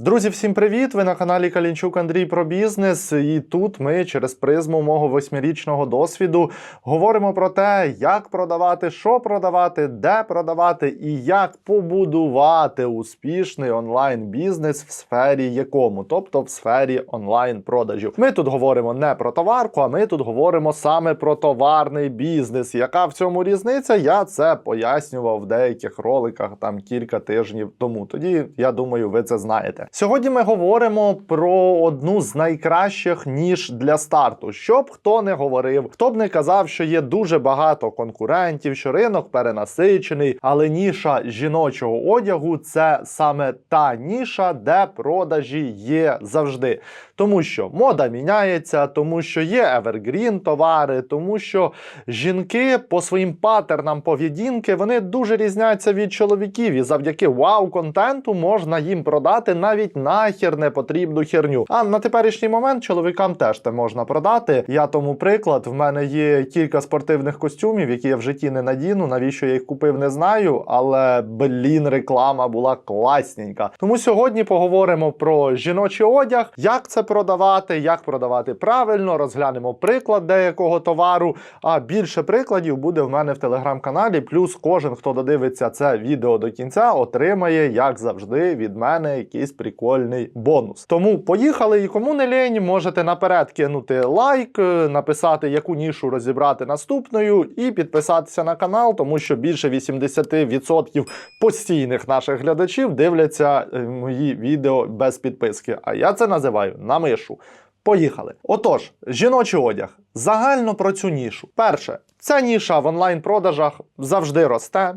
Друзі, всім привіт! Ви на каналі Калінчук Андрій про бізнес. І тут ми через призму мого восьмирічного досвіду говоримо про те, як продавати, що продавати, де продавати і як побудувати успішний онлайн-бізнес в сфері якому, тобто в сфері онлайн-продажів. Ми тут говоримо не про товарку, а ми тут говоримо саме про товарний бізнес. Яка в цьому різниця? Я це пояснював в деяких роликах там кілька тижнів тому. Тоді я думаю, ви це знаєте. Сьогодні ми говоримо про одну з найкращих ніж для старту. Щоб хто не говорив, хто б не казав, що є дуже багато конкурентів, що ринок перенасичений, але ніша жіночого одягу це саме та ніша, де продажі є завжди. Тому що мода міняється, тому що є евергрін товари, тому що жінки по своїм патернам поведінки вони дуже різняться від чоловіків, і завдяки вау-контенту можна їм продати навіть нахер не потрібну херню. А на теперішній момент чоловікам теж те можна продати. Я тому приклад. В мене є кілька спортивних костюмів, які я в житті не надіну. Навіщо я їх купив, не знаю. Але блін, реклама була класненька. Тому сьогодні поговоримо про жіночий одяг, як це продавати, як продавати правильно. Розглянемо приклад деякого товару. А більше прикладів буде в мене в телеграм-каналі. Плюс кожен, хто додивиться це відео до кінця, отримає, як завжди, від мене якісь якийсь прикольний бонус. Тому поїхали. І кому не лень, можете наперед кинути лайк, е, написати, яку нішу розібрати наступною, і підписатися на канал, тому що більше 80% постійних наших глядачів дивляться е, мої відео без підписки. А я це називаю на мишу. Поїхали. Отож, жіночий одяг. Загально про цю нішу. Перше, ця ніша в онлайн-продажах завжди росте.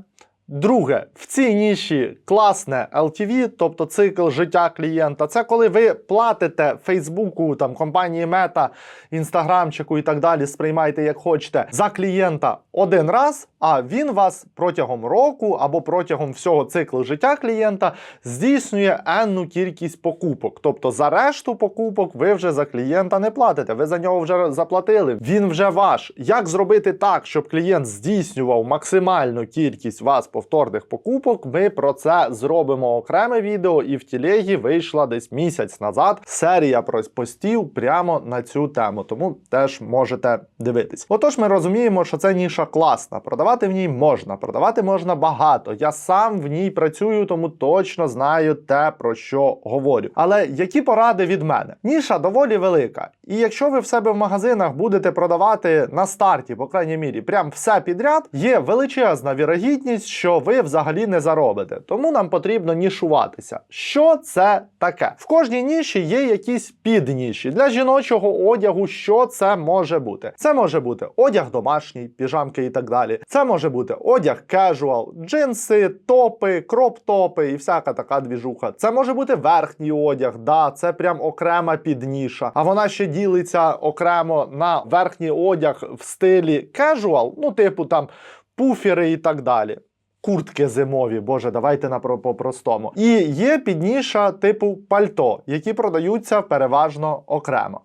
Друге, в цій ніші класне LTV, тобто цикл життя клієнта. Це коли ви платите Фейсбуку, там компанії Мета, інстаграмчику і так далі, сприймайте як хочете за клієнта один раз, а він вас протягом року або протягом всього циклу життя клієнта здійснює енну кількість покупок. Тобто за решту покупок ви вже за клієнта не платите. Ви за нього вже заплатили. Він вже ваш. Як зробити так, щоб клієнт здійснював максимальну кількість вас повторних покупок? Ми про це зробимо окреме відео, і в тілегі вийшла десь місяць назад серія про постів прямо на цю тему. Тому теж можете дивитись. Отож, ми розуміємо, що це ніша класна. Продавати в ній можна, продавати можна багато. Я сам в ній працюю, тому точно знаю те, про що говорю. Але які поради від мене? Ніша доволі велика. І якщо ви в себе в магазинах будете продавати на старті, по крайній мірі, прям все підряд, є величезна вірогідність, що ви взагалі не заробите. Тому нам потрібно нішуватися. Що це таке? В кожній ніші є якісь підніші. Для жіночого одягу, що це може бути? Це може бути одяг домашній, піжамки і так далі. Це може бути одяг кежуал, джинси, топи, кроп-топи і всяка така двіжуха. Це може бути верхній одяг, да, це прям окрема підніша. А вона ще ділиться окремо на верхній одяг в стилі кежуал, ну, типу там пуфери і так далі. Куртки зимові, боже, давайте на про по-простому. І є підніша типу пальто, які продаються переважно окремо.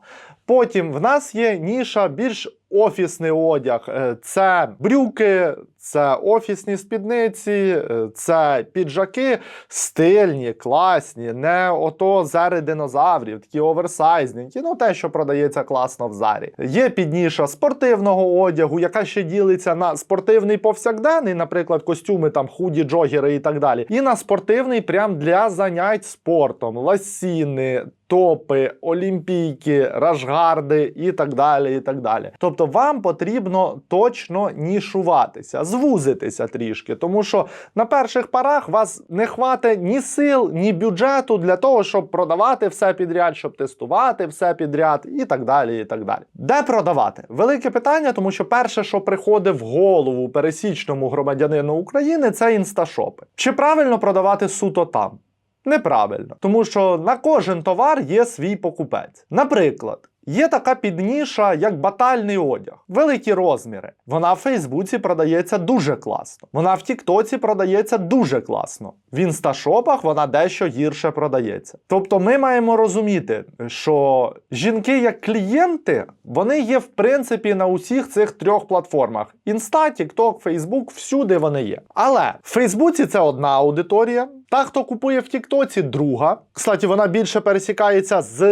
Потім в нас є ніша більш офісний одяг. Е, Це брюки, це офісні спідниці, е, це піджаки стильні, класні, не ото зари динозаврів, такі оверсайзненькі, ну те, що продається класно в зарі. Є підніша спортивного одягу, яка ще ділиться на спортивний повсякденний, наприклад, костюми, там худі, джогери і так далі. І на спортивний прям для занять спортом, ласіни. Топи, олімпійки, рашгарди і так далі. і так далі. Тобто вам потрібно точно нішуватися, звузитися трішки, тому що на перших парах вас не хватить ні сил, ні бюджету для того, щоб продавати все підряд, щоб тестувати все підряд і так далі. і так далі. Де продавати? Велике питання, тому що перше, що приходить в голову пересічному громадянину України, це інсташопи. Чи правильно продавати суто там? Неправильно, тому що на кожен товар є свій покупець. Наприклад, Є така підніша, як батальний одяг, великі розміри. Вона в Фейсбуці продається дуже класно. Вона в Тіктоці продається дуже класно. В інсташопах вона дещо гірше продається. Тобто ми маємо розуміти, що жінки як клієнти, вони є в принципі на усіх цих трьох платформах: Інста, Тікток, Фейсбук, всюди вони є. Але в Фейсбуці це одна аудиторія. Та, хто купує в Тіктоці, друга. Кстати, вона більше пересікається з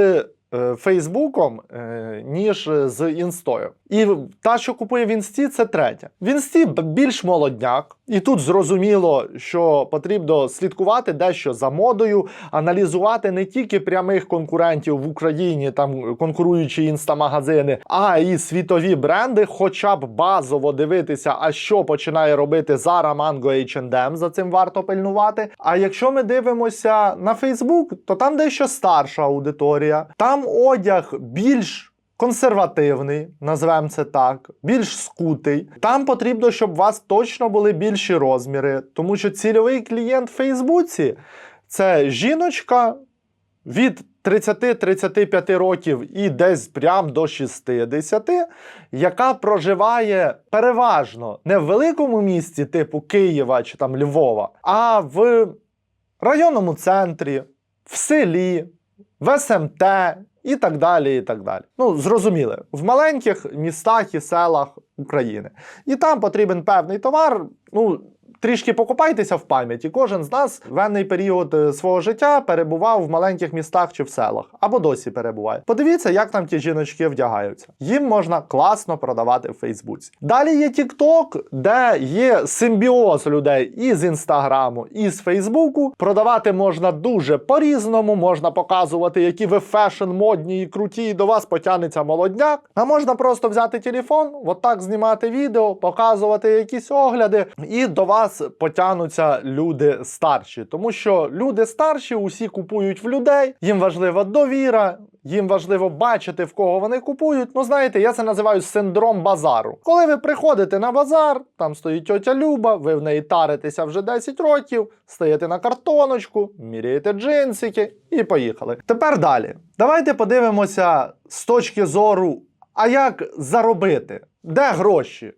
е, Фейсбуком, е, ніж з інстою. І та, що купує в інсті, це третя. В інсті більш молодняк, і тут зрозуміло, що потрібно слідкувати дещо за модою, аналізувати не тільки прямих конкурентів в Україні, там конкуруючі інстамагазини, а і світові бренди, хоча б базово дивитися, а що починає робити Zara, Mango, H&M, за цим варто пильнувати. А якщо ми дивимося на Фейсбук, то там дещо старша аудиторія, там одяг більш. Консервативний, назвемо це так, більш скутий. Там потрібно, щоб у вас точно були більші розміри, тому що цільовий клієнт в Фейсбуці це жіночка від 30-35 років і десь прям до 60, яка проживає переважно не в великому місті, типу Києва чи там Львова, а в районному центрі, в селі, в СМТ і так далі. і так далі. Ну, зрозуміли, в маленьких містах і селах України. І там потрібен певний товар. Ну, трішки покопайтеся в пам'яті. Кожен з нас в період е, свого життя перебував в маленьких містах чи в селах, або досі перебуває. Подивіться, як там ті жіночки вдягаються. Їм можна класно продавати в Фейсбуці. Далі є TikTok, де є симбіоз людей і з інстаграму, і з Фейсбуку. Продавати можна дуже по-різному, можна показувати, які ви фешн модні і круті, і до вас потягнеться молодняк. А можна просто взяти телефон, отак знімати відео, показувати якісь огляди, і до вас потягнуться люди старші. Тому що люди старші усі купують в людей, їм важлива довіра. Їм важливо бачити, в кого вони купують. Ну, знаєте, я це називаю синдром базару. Коли ви приходите на базар, там стоїть тьотя Люба, ви в неї таритеся вже 10 років, стаєте на картоночку, міряєте джинсики і поїхали. Тепер далі. Давайте подивимося з точки зору, а як заробити? Де гроші?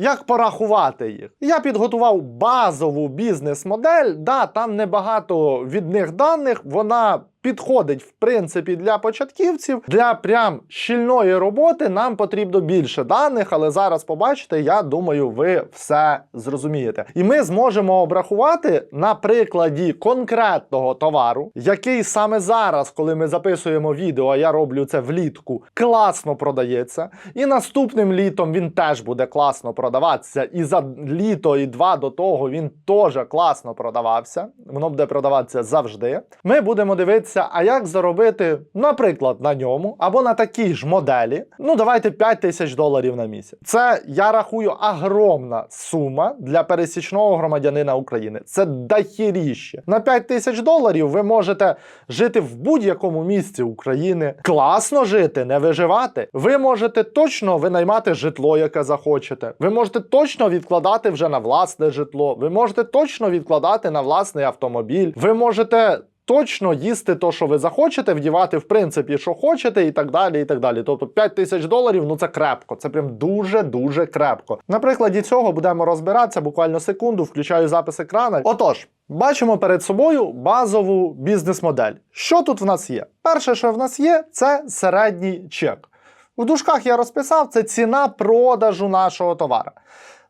Як порахувати їх? Я підготував базову бізнес-модель. Да, там небагато від них даних. Вона підходить в принципі для початківців. Для прям щільної роботи нам потрібно більше даних, але зараз побачите, я думаю, ви все зрозумієте. І ми зможемо обрахувати на прикладі конкретного товару, який саме зараз, коли ми записуємо відео, а я роблю це влітку, класно продається. І наступним літом він теж буде класно продаватися. І за літо і два до того він теж класно продавався. Воно буде продаватися завжди. Ми будемо дивитися, а як заробити, наприклад, на ньому або на такій ж моделі. Ну, давайте 5 тисяч доларів на місяць. Це я рахую огромна сума для пересічного громадянина України. Це дохіріще. На 5 тисяч доларів ви можете жити в будь-якому місці України, класно жити, не виживати. Ви можете точно винаймати житло, яке захочете. Ви можете точно відкладати вже на власне житло. Ви можете точно відкладати на власний автомобіль. Ви можете. Точно їсти то, що ви захочете, вдівати в принципі, що хочете, і так далі. і так далі. Тобто 5 тисяч доларів ну це крепко, це прям дуже-дуже крепко. На прикладі цього будемо розбиратися буквально секунду, включаю запис екрана. Отож, бачимо перед собою базову бізнес-модель. Що тут в нас є? Перше, що в нас є, це середній чек. У дужках я розписав, це ціна продажу нашого товара.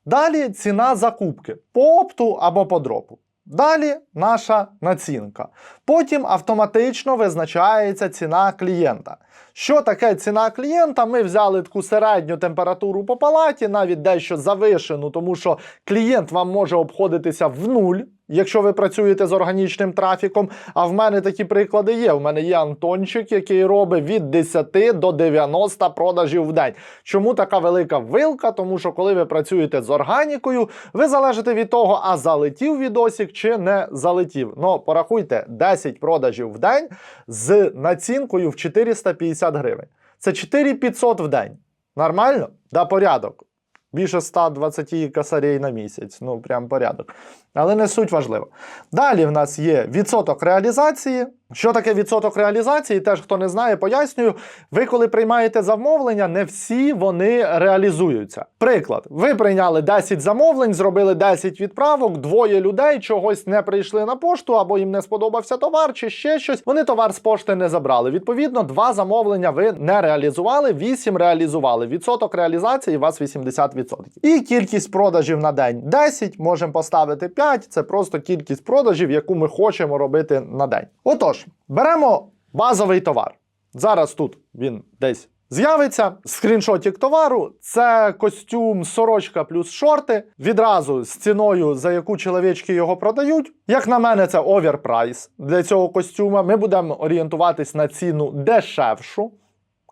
Далі ціна закупки по опту або по дропу. Далі наша націнка. Потім автоматично визначається ціна клієнта. Що таке ціна клієнта? Ми взяли таку середню температуру по палаті, навіть дещо завишену, тому що клієнт вам може обходитися в нуль, якщо ви працюєте з органічним трафіком. А в мене такі приклади є. У мене є Антончик, який робить від 10 до 90 продажів в день. Чому така велика вилка? Тому що коли ви працюєте з органікою, ви залежите від того, а залетів відосик чи не залетів. Ну, порахуйте, 10 продажів в день з націнкою в 450 гривень. Це 4500 в день. Нормально? Да, порядок. Більше 120 косарей на місяць. Ну, прям порядок. Але не суть важливо. Далі в нас є відсоток реалізації. Що таке відсоток реалізації? Теж хто не знає, пояснюю. Ви, коли приймаєте замовлення, не всі вони реалізуються. Приклад, ви прийняли 10 замовлень, зробили 10 відправок, двоє людей чогось не прийшли на пошту, або їм не сподобався товар, чи ще щось. Вони товар з пошти не забрали. Відповідно, два замовлення ви не реалізували, 8 реалізували. Відсоток реалізації у вас 80%. І кількість продажів на день 10, можемо поставити 5. Це просто кількість продажів, яку ми хочемо робити на день. Отож, беремо базовий товар. Зараз тут він десь з'явиться. Скріншотик товару це костюм сорочка плюс шорти. Відразу з ціною, за яку чоловічки його продають. Як на мене, це оверпрайс для цього костюма. Ми будемо орієнтуватись на ціну дешевшу,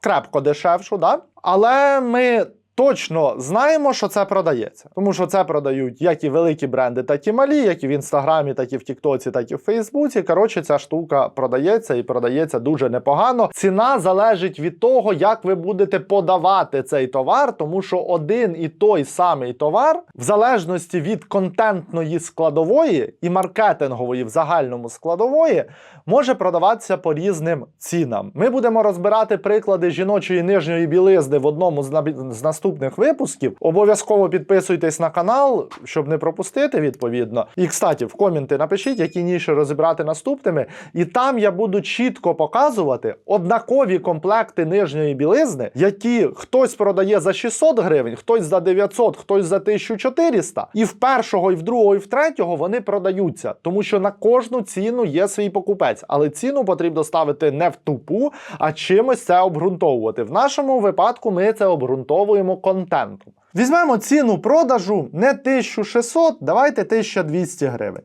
крепко дешевшу, да? але ми. Точно знаємо, що це продається, тому що це продають як і великі бренди, так і малі, як і в інстаграмі, так і в Тіктоці, так і в Фейсбуці. Коротше, ця штука продається і продається дуже непогано. Ціна залежить від того, як ви будете подавати цей товар, тому що один і той самий товар, в залежності від контентної складової і маркетингової в загальному складової, може продаватися по різним цінам. Ми будемо розбирати приклади жіночої нижньої білизни в одному з з наступних випусків. Обов'язково підписуйтесь на канал, щоб не пропустити відповідно. І кстати, в коменти напишіть, які ніші розібрати наступними. І там я буду чітко показувати однакові комплекти нижньої білизни, які хтось продає за 600 гривень, хтось за 900, хтось за 1400. І в першого, і в другого, і в третього вони продаються, тому що на кожну ціну є свій покупець, але ціну потрібно ставити не в тупу, а чимось це обґрунтовувати. В нашому випадку ми це обґрунтовуємо контентом. Візьмемо ціну продажу не 1600, давайте 1200 гривень.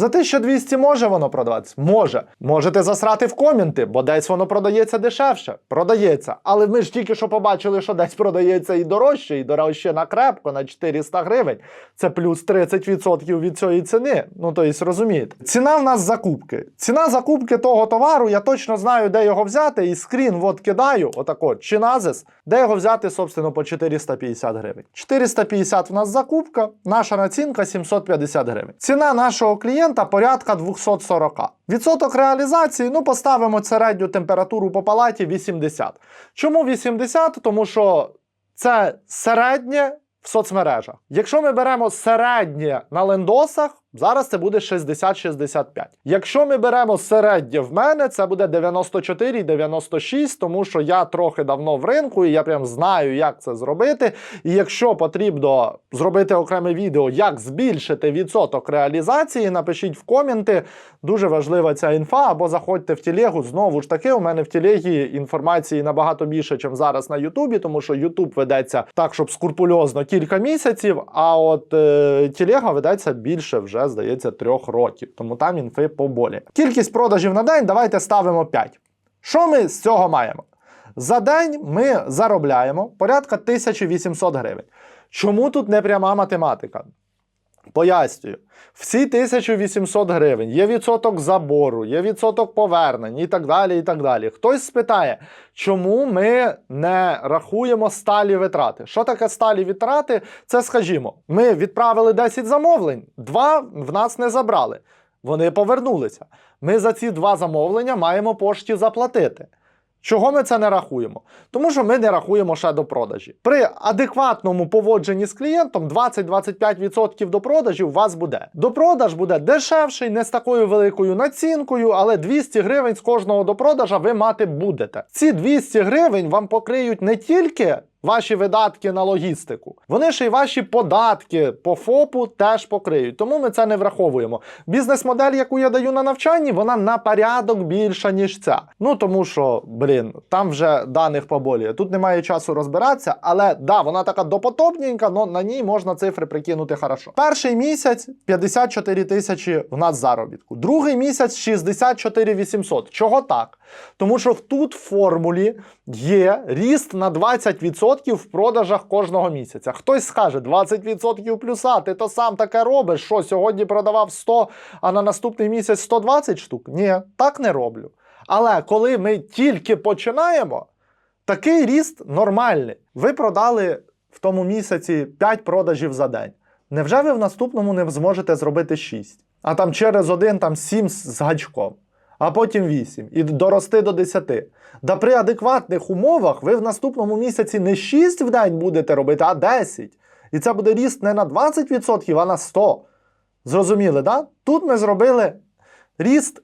За 1200 може воно продаватися? Може. Можете засрати в коменти, бо десь воно продається дешевше. Продається. Але ми ж тільки що побачили, що десь продається і дорожче, і дорожче на крепко, на 400 гривень. Це плюс 30% від цієї ціни. Ну, то есть, розумієте. Ціна в нас закупки. Ціна закупки того товару, я точно знаю, де його взяти, і скрін от кидаю, отако, чиназис, де його взяти, собственно, по 450 гривень. 450 в нас закупка, наша націнка 750 гривень. Ціна нашого клієнта порядка 240. Відсоток реалізації, ну, поставимо середню температуру по палаті 80. Чому 80? Тому що це середнє в соцмережах. Якщо ми беремо середнє на лендосах, зараз це буде 60-65. Якщо ми беремо середнє в мене, це буде 94-96, тому що я трохи давно в ринку і я прям знаю, як це зробити. І якщо потрібно зробити окреме відео, як збільшити відсоток реалізації, напишіть в коменти. Дуже важлива ця інфа, або заходьте в телегу. Знову ж таки, у мене в телегі інформації набагато більше, ніж зараз на Ютубі, тому що Ютуб ведеться так, щоб скрупульозно кілька місяців. А от е, телега ведеться більше вже, здається, трьох років. Тому там інфи поболі. Кількість продажів на день давайте ставимо 5. Що ми з цього маємо? За день ми заробляємо порядка 1800 гривень. Чому тут не пряма математика? Пояснюю, всі 1800 гривень, є відсоток забору, є відсоток повернень і так далі. і так далі. Хтось спитає, чому ми не рахуємо сталі витрати? Що таке сталі витрати? Це, скажімо, ми відправили 10 замовлень, два в нас не забрали. Вони повернулися. Ми за ці два замовлення маємо пошті заплатити. Чого ми це не рахуємо? Тому що ми не рахуємо ще до продажі. При адекватному поводженні з клієнтом 20-25% до продажів у вас буде. До продаж буде дешевший, не з такою великою націнкою, але 200 гривень з кожного до продажа ви мати будете. Ці 200 гривень вам покриють не тільки. Ваші видатки на логістику, вони ще й ваші податки по ФОПу теж покриють. Тому ми це не враховуємо. Бізнес-модель, яку я даю на навчанні, вона на порядок більша, ніж ця. Ну тому що, блін, там вже даних поболіє. Тут немає часу розбиратися, але да, вона така допотопненька, але на ній можна цифри прикинути хорошо. Перший місяць 54 тисячі в нас заробітку. Другий місяць 64 800. Чого так? Тому що тут в формулі є ріст на 20% в продажах кожного місяця. Хтось скаже 20% плюса, ти то сам таке робиш. Що сьогодні продавав 100, а на наступний місяць 120 штук? Ні, так не роблю. Але коли ми тільки починаємо, такий ріст нормальний. Ви продали в тому місяці 5 продажів за день. Невже ви в наступному не зможете зробити 6? А там через один там 7 з гачком. А потім 8 і дорости до 10. Да при адекватних умовах ви в наступному місяці не 6 в день будете робити, а 10. І це буде ріст не на 20%, а на 100%. Зрозуміли, да? Тут ми зробили ріст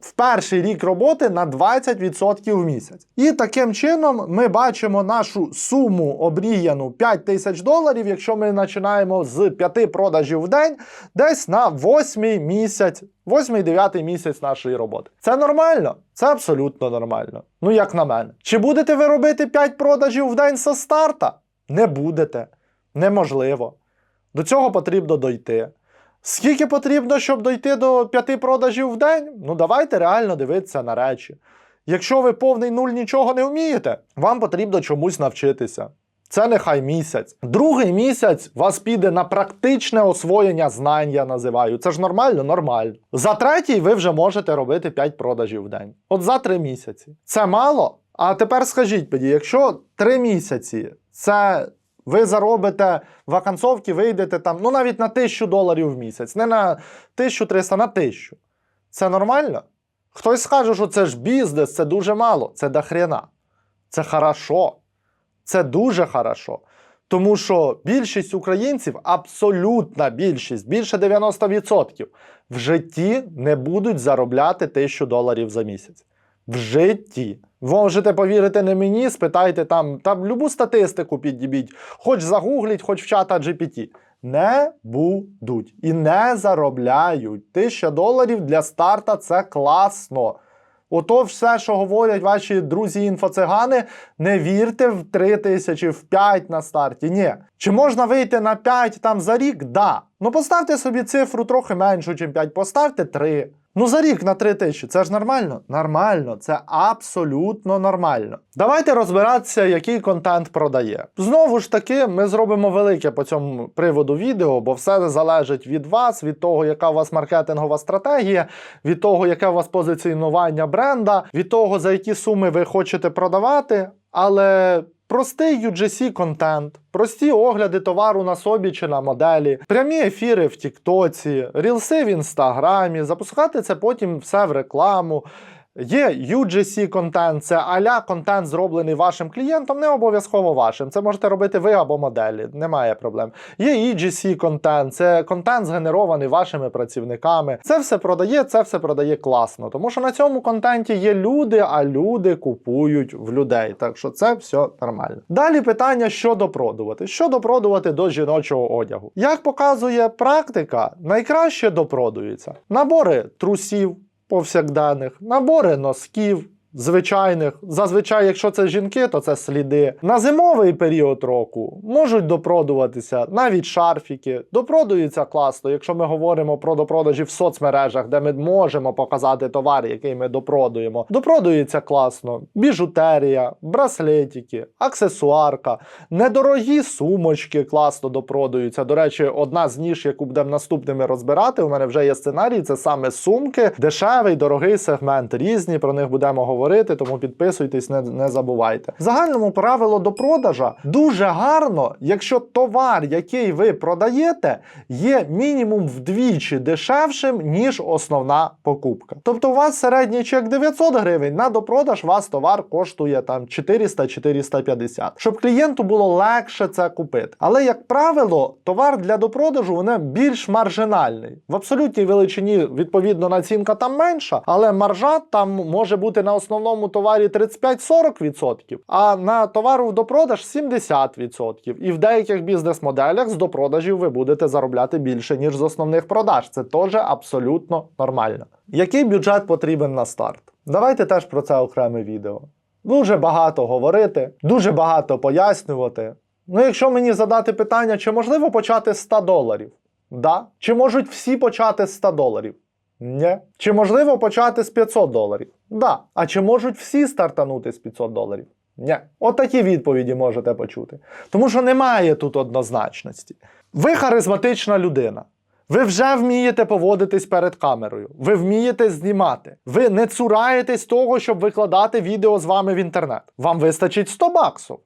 в перший рік роботи на 20% в місяць. І таким чином ми бачимо нашу суму обріяну 5 тисяч доларів, якщо ми починаємо з 5 продажів в день, десь на 8 місяць, 8-9 місяць нашої роботи. Це нормально? Це абсолютно нормально. Ну, як на мене. Чи будете ви робити 5 продажів в день зі старта? Не будете. Неможливо. До цього потрібно дойти. Скільки потрібно, щоб дойти до п'яти продажів в день? Ну давайте реально дивитися на речі. Якщо ви повний нуль нічого не вмієте, вам потрібно чомусь навчитися. Це нехай місяць. Другий місяць вас піде на практичне освоєння знань, я називаю. Це ж нормально? Нормально. За третій ви вже можете робити 5 продажів в день. От за три місяці. Це мало? А тепер скажіть мені, якщо три місяці це ви заробите вакансовки, вийдете там, ну навіть на тисячу доларів в місяць, не на 1300, на тисячу. Це нормально? Хтось скаже, що це ж бізнес, це дуже мало. Це до хрена. Це хорошо. Це дуже хорошо. Тому що більшість українців, абсолютна більшість, більше 90%, в житті не будуть заробляти тисячу доларів за місяць. В житті. Ви можете повірити не мені, спитайте там, там любу статистику підібіть, хоч загугліть, хоч в чата GPT. Не будуть і не заробляють. Тисяча доларів для старта це класно. Ото все, що говорять ваші друзі-інфоцигани, не вірте в 3 тисячі, в 5 на старті. Ні. Чи можна вийти на 5 там за рік? Да. Ну поставте собі цифру трохи меншу, ніж 5, поставте 3. Ну за рік на 3 тисячі, це ж нормально? Нормально, це абсолютно нормально. Давайте розбиратися, який контент продає. Знову ж таки, ми зробимо велике по цьому приводу відео, бо все залежить від вас, від того, яка у вас маркетингова стратегія, від того, яке у вас позиціонування бренда, від того, за які суми ви хочете продавати. Але простий UGC контент, прості огляди товару на собі чи на моделі, прямі ефіри в Тіктоці, рілси в інстаграмі, запускати це потім все в рекламу. Є UGC контент, це аля контент, зроблений вашим клієнтом, не обов'язково вашим. Це можете робити ви або моделі, немає проблем. Є EGC контент, це контент згенерований вашими працівниками. Це все продає, це все продає класно. Тому що на цьому контенті є люди, а люди купують в людей. Так що це все нормально. Далі питання, що допродувати. Що допродувати до жіночого одягу? Як показує практика, найкраще допродується набори трусів повсякденних, набори носків. Звичайних, зазвичай, якщо це жінки, то це сліди. На зимовий період року можуть допродуватися навіть шарфіки. Допродуються класно, якщо ми говоримо про допродажі в соцмережах, де ми можемо показати товар, який ми допродуємо. Допродується класно. Біжутерія, браслетики, аксесуарка, недорогі сумочки класно допродуються. До речі, одна з ніж, яку будемо наступними розбирати. У мене вже є сценарій. Це саме сумки, дешевий, дорогий сегмент. Різні про них будемо говорити, тому підписуйтесь, не, не забувайте. В загальному правило до продажа дуже гарно, якщо товар, який ви продаєте, є мінімум вдвічі дешевшим, ніж основна покупка. Тобто у вас середній чек 900 гривень, на допродаж вас товар коштує там 400-450, щоб клієнту було легше це купити. Але, як правило, товар для допродажу вони більш маржинальний. В абсолютній величині, відповідно, націнка там менша, але маржа там може бути на основному товарі 35-40%, а на товару в допродаж 70%. І в деяких бізнес-моделях з допродажів ви будете заробляти більше, ніж з основних продаж. Це теж абсолютно нормально. Який бюджет потрібен на старт? Давайте теж про це окреме відео. Дуже багато говорити, дуже багато пояснювати. Ну, якщо мені задати питання, чи можливо почати з 100 доларів? Да. Чи можуть всі почати з 100 доларів? Ні. Чи можливо почати з 500 доларів? Да. А чи можуть всі стартанути з 500 доларів? Ні. От такі відповіді можете почути. Тому що немає тут однозначності. Ви харизматична людина. Ви вже вмієте поводитись перед камерою, ви вмієте знімати. Ви не цураєтесь того, щоб викладати відео з вами в інтернет. Вам вистачить 100 баксів.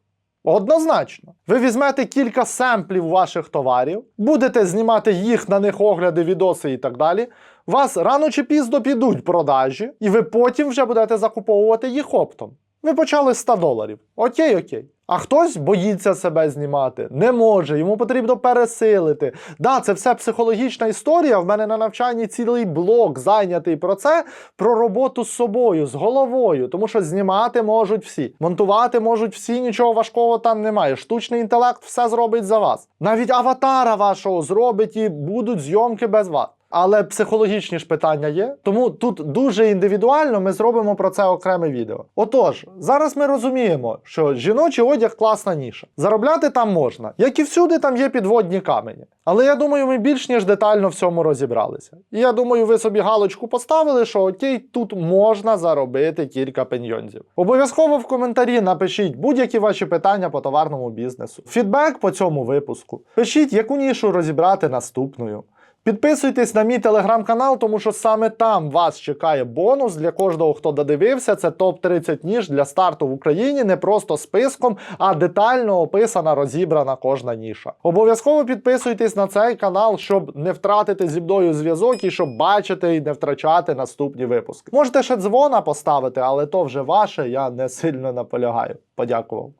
Однозначно. Ви візьмете кілька семплів ваших товарів, будете знімати їх на них огляди, відоси і так далі. Вас рано чи пізно підуть продажі, і ви потім вже будете закуповувати їх оптом. Ви почали з 100 доларів. Окей, окей. А хтось боїться себе знімати, не може, йому потрібно пересилити. Да, це все психологічна історія. В мене на навчанні цілий блок зайнятий про це, про роботу з собою, з головою. Тому що знімати можуть всі, монтувати можуть всі, нічого важкого там немає. Штучний інтелект все зробить за вас. Навіть аватара вашого зробить і будуть зйомки без вас. Але психологічні ж питання є. Тому тут дуже індивідуально ми зробимо про це окреме відео. Отож, зараз ми розуміємо, що жіночий одяг класна ніша. Заробляти там можна, як і всюди там є підводні камені. Але я думаю, ми більш ніж детально в цьому розібралися. І я думаю, ви собі галочку поставили, що окей, тут можна заробити кілька пеньйонзів. Обов'язково в коментарі напишіть будь-які ваші питання по товарному бізнесу. Фідбек по цьому випуску. Пишіть, яку нішу розібрати наступною. Підписуйтесь на мій телеграм-канал, тому що саме там вас чекає бонус для кожного, хто додивився. Це топ-30 ніж для старту в Україні, не просто списком, а детально описана, розібрана кожна ніша. Обов'язково підписуйтесь на цей канал, щоб не втратити зі мною зв'язок і щоб бачити і не втрачати наступні випуски. Можете ще дзвона поставити, але то вже ваше, я не сильно наполягаю. Подякував.